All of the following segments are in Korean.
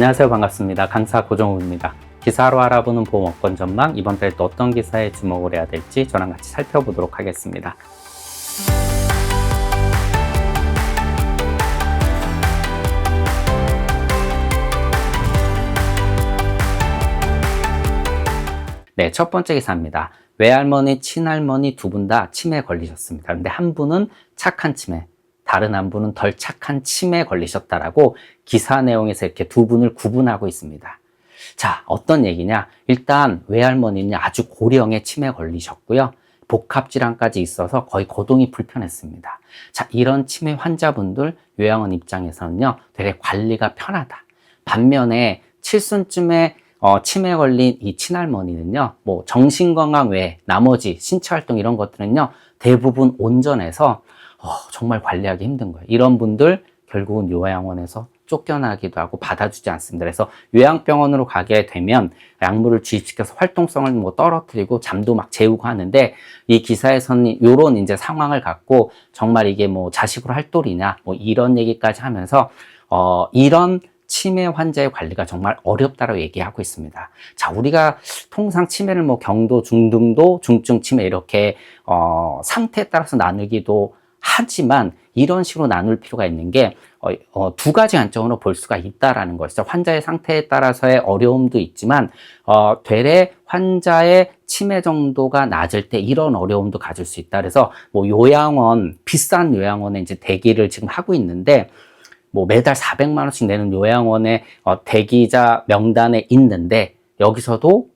안녕하세요. 반갑습니다. 강사 고정욱입니다. 기사로 알아보는 보험업권 전망, 이번 달에 또 어떤 기사에 주목을 해야 될지 저랑 같이 살펴보도록 하겠습니다. 네, 첫 번째 기사입니다. 외할머니, 친할머니 두 분 다 치매에 걸리셨습니다. 그런데 한 분은 착한 치매, 다른 한 분은 덜 착한 치매에 걸리셨다라고 기사 내용에서 이렇게 두 분을 구분하고 있습니다. 자, 어떤 얘기냐? 일단 외할머니는 아주 고령의 치매에 걸리셨고요. 복합질환까지 있어서 거의 거동이 불편했습니다. 자, 이런 치매 환자분들 요양원 입장에서는요, 되게 관리가 편하다. 반면에 칠순쯤에 어, 치매 걸린 이 친할머니는요, 뭐 정신건강 외에 나머지 신체 활동 이런 것들은요, 대부분 온전해서 어, 정말 관리하기 힘든 거예요. 이런 분들 결국은 요양원에서 쫓겨나기도 하고 받아주지 않습니다. 그래서 요양병원으로 가게 되면 약물을 주입시켜서 활동성을 뭐 떨어뜨리고 잠도 막 재우고 하는데 이 기사에서는 요런 이제 상황을 갖고 정말 이게 뭐 자식으로 할 도리냐 뭐 이런 얘기까지 하면서 어 이런 치매 환자의 관리가 정말 어렵다고 얘기하고 있습니다. 자, 우리가 통상 치매를 뭐 경도, 중등도, 중증 치매 이렇게 어 상태에 따라서 나누기도 하지만 이런 식으로 나눌 필요가 있는 게, 어, 어, 두 가지 관점으로 볼 수가 있다라는 것이죠. 환자의 상태에 따라서의 어려움도 있지만, 어, 되레 환자의 치매 정도가 낮을 때 이런 어려움도 가질 수 있다. 그래서 뭐 요양원, 비싼 요양원에 이제 대기를 지금 하고 있는데, 뭐 매달 400만 원씩 내는 요양원의 어, 대기자 명단에 있는데, 여기서도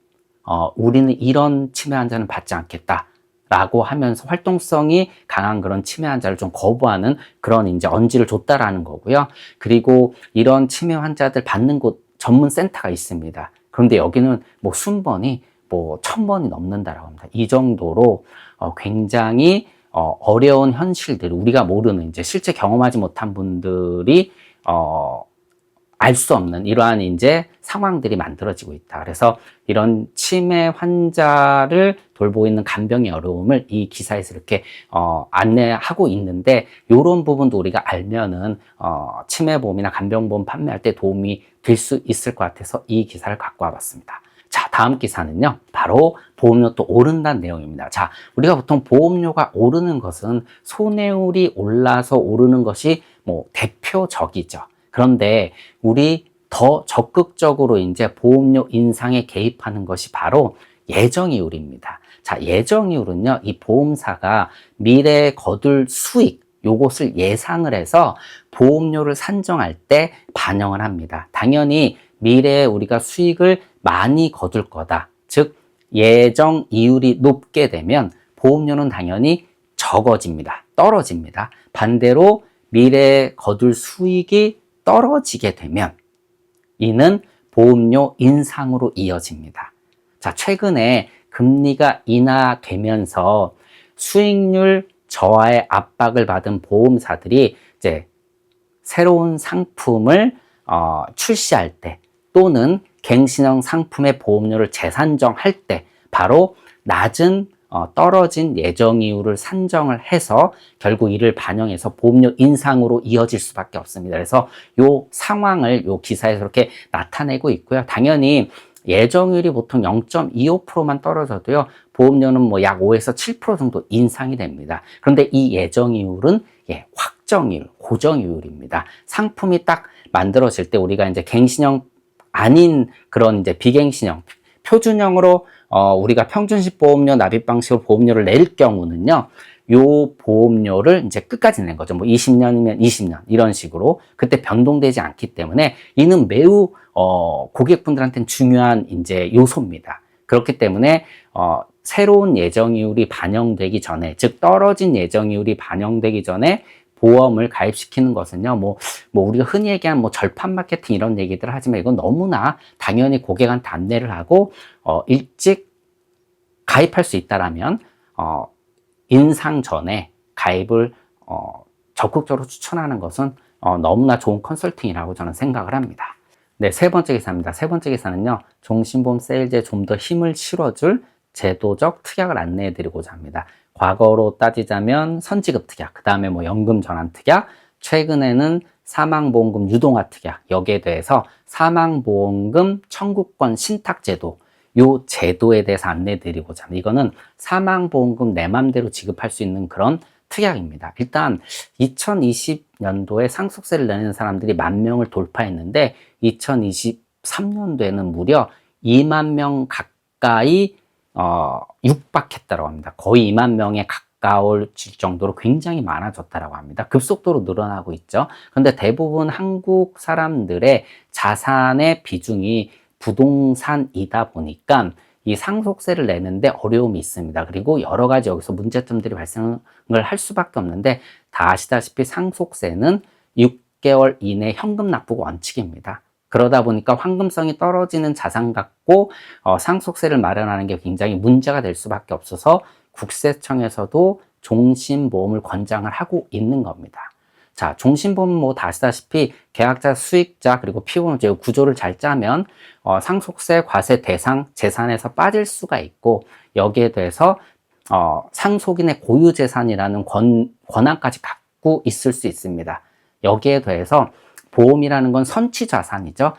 어, 우리는 이런 치매 환자는 받지 않겠다. 라고 하면서 활동성이 강한 그런 치매 환자를 좀 거부하는 그런 이제 언지를 줬다라는 거고요. 그리고 이런 치매 환자들 받는 곳 전문 센터가 있습니다. 그런데 여기는 뭐 순번이 뭐 천번이 넘는다라고 합니다. 이 정도로 어 굉장히 어 어려운 현실들 우리가 모르는 이제 실제 경험하지 못한 분들이 어 알 수 없는 이러한 이제 상황들이 만들어지고 있다. 그래서 이런 치매 환자를 돌보고 있는 간병의 어려움을 이 기사에서 이렇게 어, 안내하고 있는데 이런 부분도 우리가 알면은 어, 치매보험이나 간병보험 판매할 때 도움이 될 수 있을 것 같아서 이 기사를 갖고 와봤습니다. 자, 다음 기사는요, 바로 보험료 또 오른다는 내용입니다. 자, 우리가 보통 보험료가 오르는 것은 손해율이 올라서 오르는 것이 뭐 대표적이죠. 그런데 우리 더 적극적으로 이제 보험료 인상에 개입하는 것이 바로 예정이율입니다. 자, 예정이율은요, 이 보험사가 미래에 거둘 수익, 요것을 예상을 해서 보험료를 산정할 때 반영을 합니다. 당연히 미래에 우리가 수익을 많이 거둘 거다. 즉, 예정 이율이 높게 되면 보험료는 당연히 적어집니다. 떨어집니다. 반대로 미래에 거둘 수익이 떨어지게 되면 이는 보험료 인상으로 이어집니다. 자, 최근에 금리가 인하되면서 수익률 저하의 압박을 받은 보험사들이 이제 새로운 상품을 어, 출시할 때 또는 갱신형 상품의 보험료를 재산정할 때 바로 낮은 어, 떨어진 예정 이율을 산정을 해서 결국 이를 반영해서 보험료 인상으로 이어질 수밖에 없습니다. 그래서 요 상황을 요 기사에서 이렇게 나타내고 있고요. 당연히 예정률이 보통 0.25%만 떨어져도요, 보험료는 뭐 약 5에서 7% 정도 인상이 됩니다. 그런데 이 예정이율은 예, 확정이율, 고정이율입니다. 상품이 딱 만들어질 때 우리가 이제 갱신형 아닌 그런 이제 비갱신형, 표준형으로 어, 우리가 평준식 보험료 납입 방식으로 보험료를 낼 경우는요, 요 보험료를 이제 끝까지 낸 거죠. 뭐 20년이면 20년 이런 식으로 그때 변동되지 않기 때문에 이는 매우 어, 고객분들한테는 중요한 이제 요소입니다. 그렇기 때문에 어, 새로운 예정이율이 반영되기 전에 즉 떨어진 예정이율이 반영되기 전에 보험을 가입시키는 것은요, 뭐, 뭐, 우리가 흔히 얘기하는 뭐 절판 마케팅 이런 얘기들을 하지만 이건 너무나 당연히 고객한테 안내를 하고, 어, 일찍 가입할 수 있다라면, 어, 인상 전에 가입을, 어, 적극적으로 추천하는 것은, 어, 너무나 좋은 컨설팅이라고 저는 생각을 합니다. 네, 세 번째 기사입니다. 세 번째 기사는요, 종신보험 세일즈에 좀 더 힘을 실어줄 제도적 특약을 안내해 드리고자 합니다. 과거로 따지자면 선지급 특약, 그 다음에 뭐 연금 전환 특약, 최근에는 사망보험금 유동화 특약 여기에 대해서 사망보험금 청구권 신탁제도 요 제도에 대해서 안내 드리고자 합니다. 이거는 사망보험금 내 맘대로 지급할 수 있는 그런 특약입니다. 일단 2020년도에 상속세를 내는 사람들이 만 명을 돌파했는데 2023년도에는 무려 2만 명 가까이 어, 육박했다고 합니다. 거의 2만 명에 가까울 정도로 굉장히 많아졌다고 합니다. 급속도로 늘어나고 있죠. 그런데 대부분 한국 사람들의 자산의 비중이 부동산이다 보니까 이 상속세를 내는데 어려움이 있습니다. 그리고 여러 가지 여기서 문제점들이 발생을 할 수밖에 없는데 다 아시다시피 상속세는 6개월 이내 현금 납부 원칙입니다. 그러다 보니까 황금성이 떨어지는 자산 갖고 어, 상속세를 마련하는 게 굉장히 문제가 될 수밖에 없어서 국세청에서도 종신보험을 권장을 하고 있는 겁니다. 자, 종신보험 뭐다 아시다시피 계약자, 수익자 그리고 피보험 제 구조를 잘 짜면 어, 상속세 과세 대상 재산에서 빠질 수가 있고 여기에 대해서 어, 상속인의 고유 재산이라는 권, 권한까지 갖고 있을 수 있습니다. 여기에 대해서 보험이라는 건 선취 자산이죠.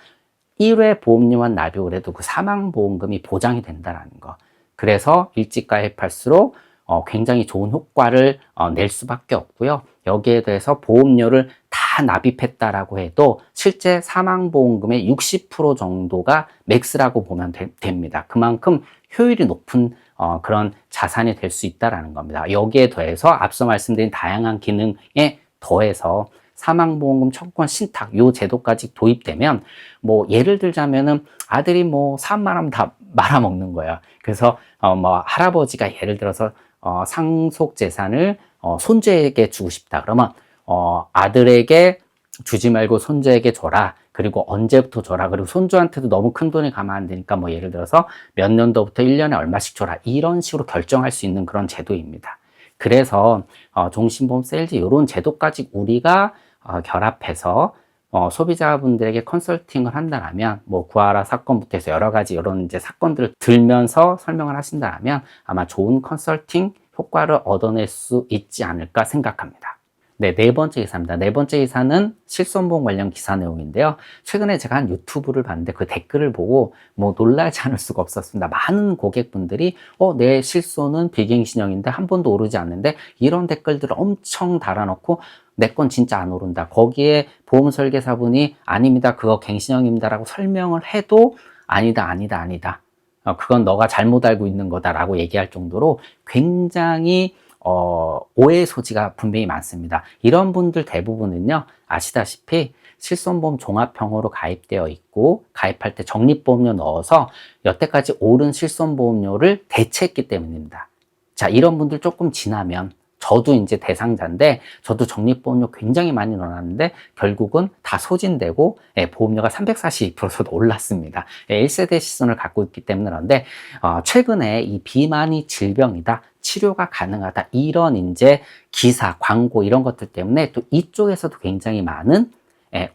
1회 보험료만 납입을 해도 그 사망보험금이 보장이 된다는 거. 그래서 일찍 가입할수록 어, 굉장히 좋은 효과를 어, 낼 수밖에 없고요. 여기에 대해서 보험료를 다 납입했다라고 해도 실제 사망보험금의 60% 정도가 맥스라고 보면 되, 됩니다. 그만큼 효율이 높은 어, 그런 자산이 될 수 있다라는 겁니다. 여기에 더해서 앞서 말씀드린 다양한 기능에 더해서 사망보험금 청구권 신탁 요 제도까지 도입되면 뭐 예를 들자면은 아들이 뭐 사업만 하면 다 말아먹는 거야. 그래서 어 뭐 할아버지가 예를 들어서 어 상속 재산을 어 손주에게 주고 싶다. 그러면 어 아들에게 주지 말고 손주에게 줘라. 그리고 언제부터 줘라. 그리고 손주한테도 너무 큰 돈이 가면 안 되니까 뭐 예를 들어서 몇 년도부터 1년에 얼마씩 줘라. 이런 식으로 결정할 수 있는 그런 제도입니다. 그래서 어, 종신보험 세일즈 이런 제도까지 우리가 어, 결합해서 어, 소비자분들에게 컨설팅을 한다면 뭐 구하라 사건부터 해서 여러 가지 이런 이제 사건들을 들면서 설명을 하신다면 아마 좋은 컨설팅 효과를 얻어낼 수 있지 않을까 생각합니다. 네, 네 번째 기사입니다. 네 번째 기사는 실손보험 관련 기사 내용인데요. 최근에 제가 한 유튜브를 봤는데 그 댓글을 보고 뭐 놀라지 않을 수가 없었습니다. 많은 고객분들이 어, 내 실손은 비갱신형인데 한 번도 오르지 않는데 이런 댓글들을 엄청 달아놓고 내 건 진짜 안 오른다. 거기에 보험 설계사분이 아닙니다. 그거 갱신형입니다라고 설명을 해도 아니다, 아니다, 아니다. 어, 그건 너가 잘못 알고 있는 거다라고 얘기할 정도로 굉장히 어, 오해 소지가 분명히 많습니다. 이런 분들 대부분은요, 아시다시피 실손보험 종합형으로 가입되어 있고, 가입할 때 적립보험료 넣어서 여태까지 오른 실손보험료를 대체했기 때문입니다. 자, 이런 분들 조금 지나면 저도 이제 대상자인데 저도 적립보험료 굉장히 많이 넣어놨는데 결국은 다 소진되고 예, 보험료가 342%도 올랐습니다. 예, 1세대 시선을 갖고 있기 때문에 그런데 어, 최근에 이 비만이 질병이다. 치료가 가능하다. 이런 이제 기사, 광고 이런 것들 때문에 또 이쪽에서도 굉장히 많은 예,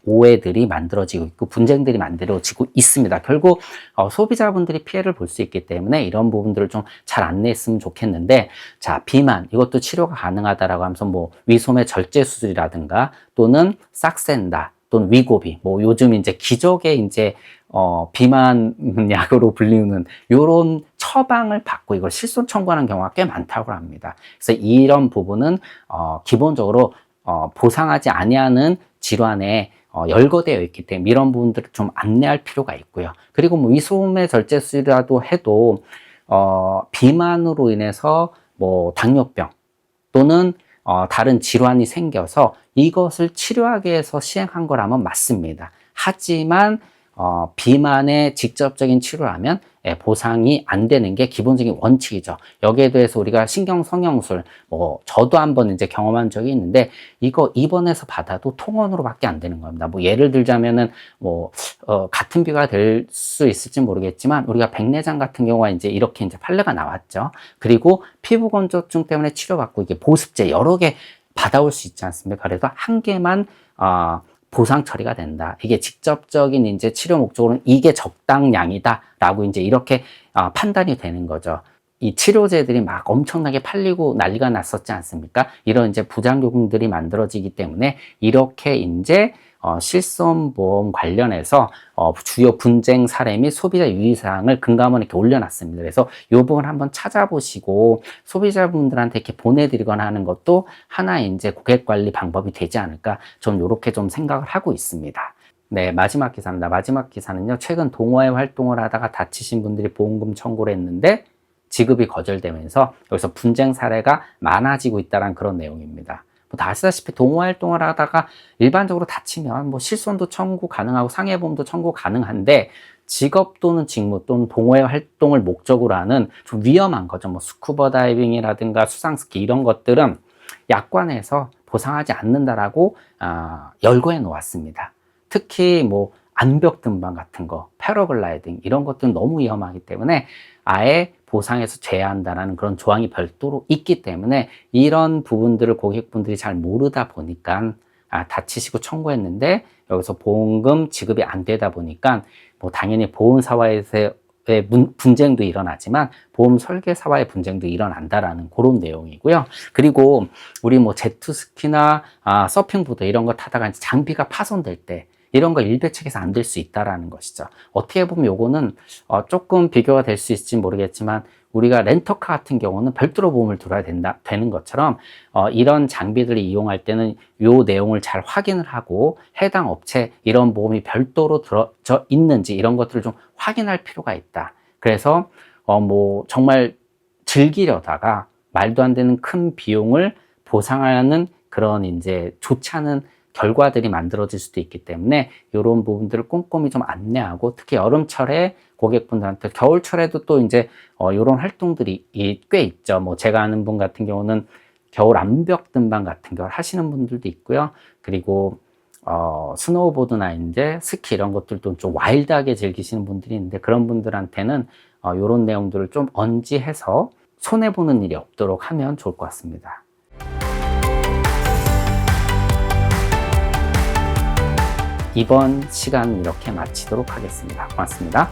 오해들이 만들어지고 있고 분쟁들이 만들어지고 있습니다. 결국 어, 소비자분들이 피해를 볼 수 있기 때문에 이런 부분들을 좀 잘 안내했으면 좋겠는데 자 비만 이것도 치료가 가능하다라고 하면서 뭐 위소매 절제 수술이라든가 또는 싹센다 또는 위고비 뭐 요즘 이제 기적의 이제 어, 비만 약으로 불리는 요런 처방을 받고 이걸 실손 청구하는 경우가 꽤 많다고 합니다. 그래서 이런 부분은 어, 기본적으로 어, 보상하지 아니하는 질환에 어, 열거되어 있기 때문에 이런 부분들을 좀 안내할 필요가 있고요. 그리고 뭐 위소매 절제술이라도 해도 어, 비만으로 인해서 뭐 당뇨병 또는 어, 다른 질환이 생겨서 이것을 치료하기 위해서 시행한 거라면 맞습니다. 하지만 어, 비만의 직접적인 치료라면 예, 보상이 안 되는 게 기본적인 원칙이죠. 여기에 대해서 우리가 신경 성형술, 뭐 저도 한번 이제 경험한 적이 있는데 이거 입원해서 받아도 통원으로밖에 안 되는 겁니다. 뭐 예를 들자면은 뭐 어, 같은 비가 될 수 있을지 모르겠지만 우리가 백내장 같은 경우가 이제 이렇게 이제 판례가 나왔죠. 그리고 피부 건조증 때문에 치료받고 이게 보습제 여러 개 받아올 수 있지 않습니까? 그래서 한 개만 어, 보상 처리가 된다. 이게 직접적인 이제 치료 목적으로는 이게 적당량이다라고 이제 이렇게 어, 판단이 되는 거죠. 이 치료제들이 막 엄청나게 팔리고 난리가 났었지 않습니까? 이런 이제 부작용들이 만들어지기 때문에 이렇게 이제 어, 실손보험 관련해서 어, 주요 분쟁 사례 및 소비자 유의사항을 금감원에 이렇게 올려놨습니다. 그래서 이 부분 한번 찾아보시고 소비자분들한테 이렇게 보내드리거나 하는 것도 하나 이제 고객 관리 방법이 되지 않을까 좀 이렇게 좀 생각을 하고 있습니다. 네, 마지막 기사입니다. 마지막 기사는요, 최근 동호회 활동을 하다가 다치신 분들이 보험금 청구를 했는데 지급이 거절되면서 여기서 분쟁 사례가 많아지고 있다는 그런 내용입니다. 뭐다 아시다시피 동호회 활동을 하다가 일반적으로 다치면 뭐 실손도 청구 가능하고 상해보험도 청구 가능한데 직업 또는 직무 또는 동호회 활동을 목적으로 하는 좀 위험한 거죠. 뭐 스쿠버 다이빙이라든가 수상 스키 이런 것들은 약관에서 보상하지 않는다라고 아, 열거해 놓았습니다. 특히 뭐 암벽 등반 같은 거, 패러글라이딩 이런 것들은 너무 위험하기 때문에 아예 보상에서 제외한다라는 그런 조항이 별도로 있기 때문에 이런 부분들을 고객분들이 잘 모르다 보니까 아, 다치시고 청구했는데 여기서 보험금 지급이 안 되다 보니까 뭐 당연히 보험사와에서의 문- 분쟁도 일어나지만 보험 설계사와의 분쟁도 일어난다라는 그런 내용이고요. 그리고 우리 뭐 제트스키나 아, 서핑보드 이런 거 타다가 장비가 파손될 때 이런 거 일배책에서 안 될 수 있다라는 것이죠. 어떻게 보면 요거는 어, 조금 비교가 될 수 있을지 모르겠지만 우리가 렌터카 같은 경우는 별도로 보험을 들어야 된다 되는 것처럼 어, 이런 장비들을 이용할 때는 요 내용을 잘 확인을 하고 해당 업체 이런 보험이 별도로 들어져 있는지 이런 것들을 좀 확인할 필요가 있다. 그래서 어, 뭐 정말 즐기려다가 말도 안 되는 큰 비용을 보상하는 그런 이제 좋지 않은 결과들이 만들어질 수도 있기 때문에 이런 부분들을 꼼꼼히 좀 안내하고 특히 여름철에 고객분들한테 겨울철에도 또 이제 어, 이런 활동들이 이- 꽤 있죠. 뭐 제가 아는 분 같은 경우는 겨울 암벽 등반 같은 걸 하시는 분들도 있고요. 그리고 어, 스노우보드나 이제 스키 이런 것들도 좀 와일드하게 즐기시는 분들이 있는데 그런 분들한테는 어, 이런 내용들을 좀 언지해서 손해 보는 일이 없도록 하면 좋을 것 같습니다. 이번 시간 이렇게 마치도록 하겠습니다. 고맙습니다.